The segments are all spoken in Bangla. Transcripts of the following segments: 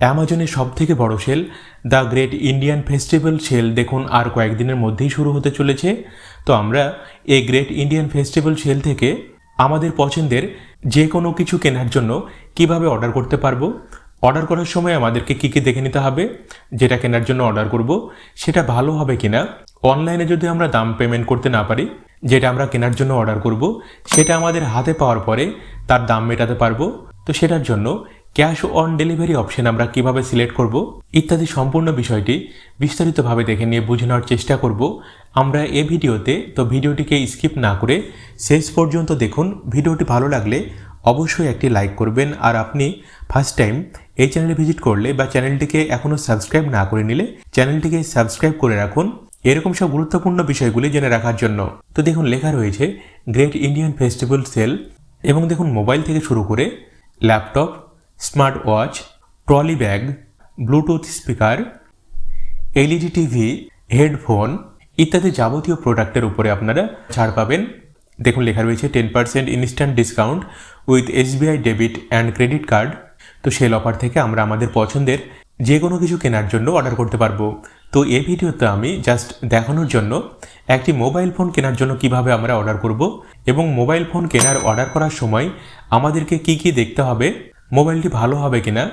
অ্যামাজনের সব থেকে বড় sale the great Indian festival sale দেখুন আর কয়েকদিনের মধ্যেই শুরু হতে চলেছে। তো আমরা এই গ্রেট ইন্ডিয়ান ফেস্টিভ্যাল সেল থেকে আমাদের পছন্দের যে কোনো কিছু কেনার জন্য কীভাবে অর্ডার করতে পারব, অর্ডার করার সময় আমাদেরকে কী কী দেখে নিতে হবে, যেটা কেনার জন্য অর্ডার করব, সেটা ভালো হবে কিনা, অনলাইনে যদি আমরা দাম পেমেন্ট করতে না পারি, যেটা আমরা কেনার জন্য অর্ডার করব, সেটা আমাদের হাতে পাওয়ার পরে তার দাম মেটাতে পারব। তো সেটার জন্য ক্যাশ অন ডেলিভারি অপশন আমরা কীভাবে সিলেক্ট করব? ইত্যাদি সম্পূর্ণ বিষয়টি বিস্তারিতভাবে দেখে নিয়ে বুঝে নেওয়ার চেষ্টা করব। আমরা এ ভিডিওতে, তো ভিডিওটিকে স্কিপ না করে শেষ পর্যন্ত দেখুন। ভিডিওটি ভালো লাগলে অবশ্যই একটি লাইক করবেন। আর আপনি ফার্স্ট টাইম এই চ্যানেলে ভিজিট করলে বা চ্যানেলটিকে এখনও সাবস্ক্রাইব না করে নিলে চ্যানেলটিকে সাবস্ক্রাইব করে রাখুন। এরকম সব গুরুত্বপূর্ণ বিষয়গুলি জেনে রাখার জন্য। তো দেখুন, লেখা রয়েছে গ্রেট ইন্ডিয়ান ফেস্টিভ্যাল সেল এবং দেখুন মোবাইল থেকে শুরু করে laptop smart watch trolley bag, Bluetooth speaker, LED TV, headphone ইত্যাদি যাবতীয় প্রোডাক্টের উপরে আপনারা ছাড় পাবেন। দেখুন, লেখা রয়েছে ten percent instant discount with SBI debit and credit card তো সেল অফার থেকে আমরা আমাদের পছন্দের যে কোনো কিছু কেনার জন্য অর্ডার করতে পারব। তো এই ভিডিওতে আমি জাস্ট দেখানোর জন্য একটি মোবাইল ফোন কেনার জন্য কীভাবে আমরা অর্ডার করব এবং মোবাইল ফোন কেনার অর্ডার করার সময় আমাদেরকে কি কি দেখতে হবে মোবাইলটি ভালো হবে কিনা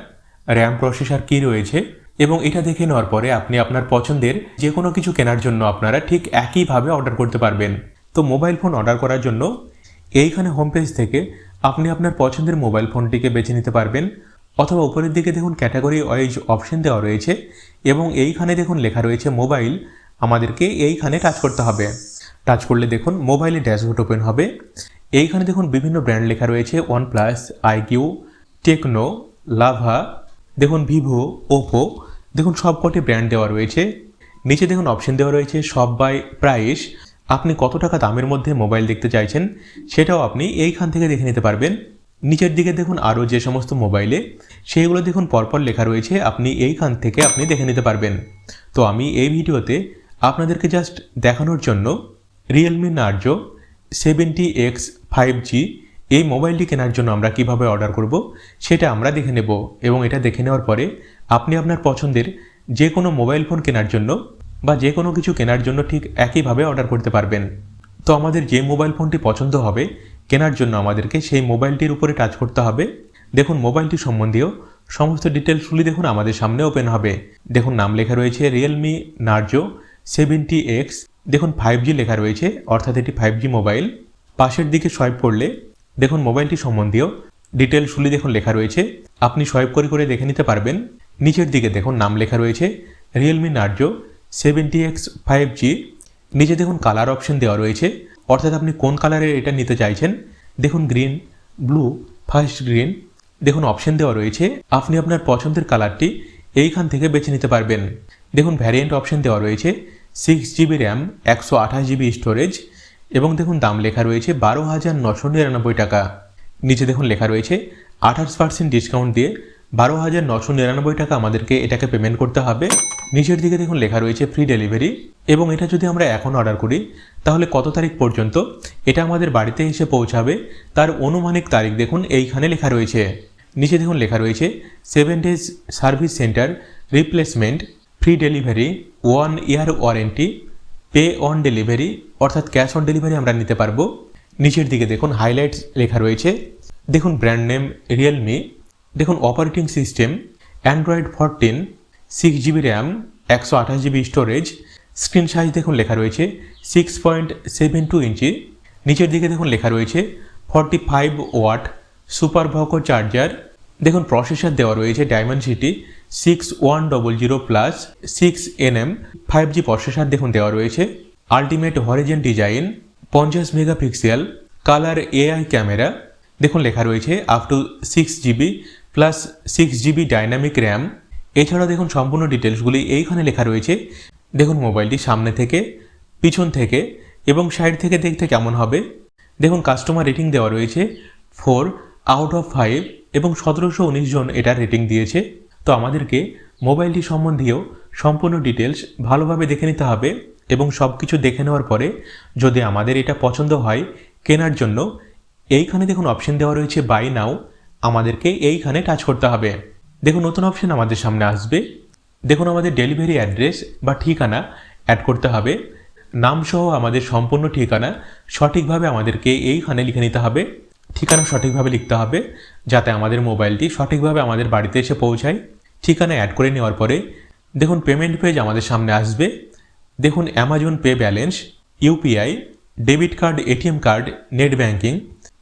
র্যাম প্রসেসর কি রয়েছে, এবং এটা দেখে নেওয়ার পরে আপনি আপনার পছন্দের যে কোনো কিছু কেনার জন্য আপনারা ঠিক একইভাবে অর্ডার করতে পারবেন। তো মোবাইল ফোন অর্ডার করার জন্য এইখানে হোম পেজ থেকে আপনি আপনার পছন্দের মোবাইল ফোনটিকে বেছে নিতে পারবেন, অথবা উপরের দিকে দেখুন ক্যাটাগরি ওয়াইজ অপশন দেওয়া রয়েছে, এবং এইখানে দেখুন লেখা রয়েছে মোবাইল আমাদেরকে এইখানে টাচ করতে হবে। টাচ করলে দেখুন মোবাইলে ড্যাশবোর্ড ওপেন হবে। এইখানে দেখুন বিভিন্ন ব্র্যান্ড লেখা রয়েছে ওয়ানপ্লাস আইকিউ টেকনো লাভা দেখুন ভিভো ওপো দেখুন সবকটি ব্র্যান্ড দেওয়া রয়েছে। নিচে দেখুন অপশন দেওয়া রয়েছে, সব বাই প্রাইস আপনি কত টাকা দামের মধ্যে মোবাইল দেখতে চাইছেন, সেটাও আপনি এইখান থেকে দেখে নিতে পারবেন। নিচের দিকে দেখুন আরও যে সমস্ত মোবাইলে সেইগুলো দেখুন পরপর লেখা রয়েছে, আপনি এইখান থেকে আপনি দেখে নিতে পারবেন। তো আমি এই ভিডিওতে আপনাদেরকে জাস্ট দেখানোর জন্য Realme Narzo seventy X five G এই মোবাইলটি কেনার জন্য আমরা কীভাবে অর্ডার করব, সেটা আমরা দেখে নেব এবং এটা দেখে নেওয়ার পরে আপনি আপনার পছন্দের যে কোনো মোবাইল ফোন কেনার জন্য বা যে কোনো কিছু কেনার জন্য ঠিক একইভাবে অর্ডার করতে পারবেন। তো আমাদের যে মোবাইল ফোনটি পছন্দ হবে, কেনার জন্য আমাদেরকে সেই মোবাইলটির উপরে টাচ করতে হবে। দেখুন, মোবাইলটি সম্বন্ধীয় সমস্ত ডিটেলসগুলি দেখুন আমাদের সামনে ওপেন হবে। দেখুন, নাম লেখা রয়েছে রিয়েলমি নার্জো সেভেন্টি এক্স দেখুন ফাইভ জি লেখা রয়েছে, অর্থাৎ এটি ফাইভ জি মোবাইল। পাশের দিকে সোয়াইপ করলে দেখুন, মোবাইলটি সম্বন্ধীয়। ডিটেলসগুলি দেখুন লেখা রয়েছে। আপনি সোয়াইপ করে করে দেখে নিতে পারবেন। নিচের দিকে দেখুন, নাম লেখা রয়েছে। Realme Narzo seventy X five G নিচে দেখুন কালার অপশন দেওয়া রয়েছে। অর্থাৎ আপনি কোন কালারের এটা নিতে চাইছেন? দেখুন গ্রিন ব্লু ফার্স্ট গ্রিন দেখুন অপশন দেওয়া রয়েছে। আপনি আপনার পছন্দের কালারটি এইখান থেকে বেছে নিতে পারবেন। দেখুন ভ্যারিয়েন্ট অপশন দেওয়া রয়েছে। সিক্স জিবি র্যাম একশো আঠাশ জিবি স্টোরেজ এবং দেখুন দাম লেখা রয়েছে বারো হাজার নশো নিরানব্বই টাকা। নিচে দেখুন লেখা রয়েছে, আঠাশ পার্সেন্ট ডিসকাউন্ট দিয়ে বারো হাজার নশো নিরানব্বই টাকা আমাদেরকে এটাকে পেমেন্ট করতে হবে। নিচের দিকে দেখুন লেখা রয়েছে ফ্রি ডেলিভারি এবং এটা যদি আমরা এখন অর্ডার করি, তাহলে কত তারিখ পর্যন্ত এটা আমাদের বাড়িতে এসে পৌঁছাবে, তার অনুমানিক তারিখ দেখুন এইখানে লেখা রয়েছে। নিচে দেখুন লেখা রয়েছে seven days service centre replacement free delivery one year warranty pay on delivery, অর্থাৎ ক্যাশ অন ডেলিভারি আমরা নিতে পারব। নিচের দিকে দেখুন হাইলাইটস লেখা রয়েছে। দেখুন ব্র্যান্ড নেম রিয়েলমি দেখুন operating system Android fourteen six G B RAM একশো আঠাশ G B storage screen size দেখুন লেখা রয়েছে six point seven two inch নিচের দিকে দেখুন লেখা রয়েছে forty five watt super VOOC charger দেখুন প্রসেসর দেওয়া রয়েছে dimensity six one double zero plus six N M five G processor দেখুন দেওয়া রয়েছে। আলটিমেট হরিজেন ডিজাইন পঞ্চাশ megapixel colour A I camera দেখুন লেখা রয়েছে up to six GB plus six GB dynamic RAM এছাড়া দেখুন সম্পূর্ণ ডিটেলসগুলি এইখানে লেখা রয়েছে। দেখুন মোবাইলটি সামনে থেকে, পিছন থেকে এবং সাইড থেকে দেখতে কেমন হবে। দেখুন কাস্টমার রেটিং দেওয়া রয়েছে ফোর আউট অফ ফাইভ এবং সতেরোশো উনিশ জন এটা রেটিং দিয়েছে। তো আমাদেরকে মোবাইলটি সম্বন্ধীয় সম্পূর্ণ ডিটেলস ভালোভাবে দেখে নিতে হবে এবং সব কিছু দেখে নেওয়ার পরে যদি আমাদের এটা পছন্দ হয় কেনার জন্য, এইখানে দেখুন অপশন দেওয়া রয়েছে বাই নাও আমাদেরকে এইখানে টাচ করতে হবে। দেখুন, নতুন অপশন আমাদের সামনে আসবে। দেখুন, আমাদের ডেলিভারি অ্যাড্রেস বা ঠিকানা অ্যাড করতে হবে। নাম সহ আমাদের সম্পূর্ণ ঠিকানা সঠিকভাবে আমাদেরকে এইখানে লিখে নিতে হবে। ঠিকানা সঠিকভাবে লিখতে হবে যাতে আমাদের মোবাইলটি সঠিকভাবে আমাদের বাড়িতে এসে পৌঁছায়। ঠিকানা অ্যাড করে নেওয়ার পরে দেখুন পেমেন্ট পেজ আমাদের সামনে আসবে। দেখুন Amazon Pay balance UPI debit card ATM card net banking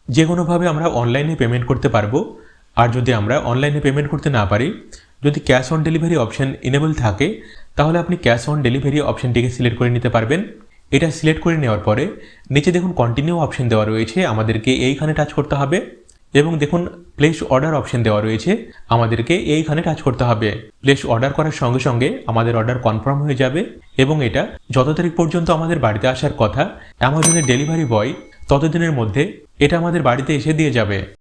যে কোনোভাবে আমরা অনলাইনে পেমেন্ট করতে পারব। আর যদি আমরা অনলাইনে পেমেন্ট করতে না পারি, যদি cash on delivery option enable থাকে, তাহলে আপনি ক্যাশ অন ডেলিভারি অপশনটিকে সিলেক্ট করে নিতে পারবেন। এটা সিলেক্ট করে নেওয়ার পরে নিচে দেখুন কন্টিনিউ অপশন দেওয়া রয়েছে। আমাদেরকে এইখানে টাচ করতে হবে। এবং দেখুন প্লেস অর্ডার অপশন দেওয়া রয়েছে। আমাদেরকে এইখানে টাচ করতে হবে। প্লেস অর্ডার করার সঙ্গে সঙ্গে আমাদের অর্ডার কনফার্ম হয়ে যাবে এবং এটা যত তারিখ পর্যন্ত আমাদের বাড়িতে আসার কথা অ্যামাজনের ডেলিভারি বয় ততদিনের মধ্যে এটা আমাদের বাড়িতে এসে দিয়ে যাবে।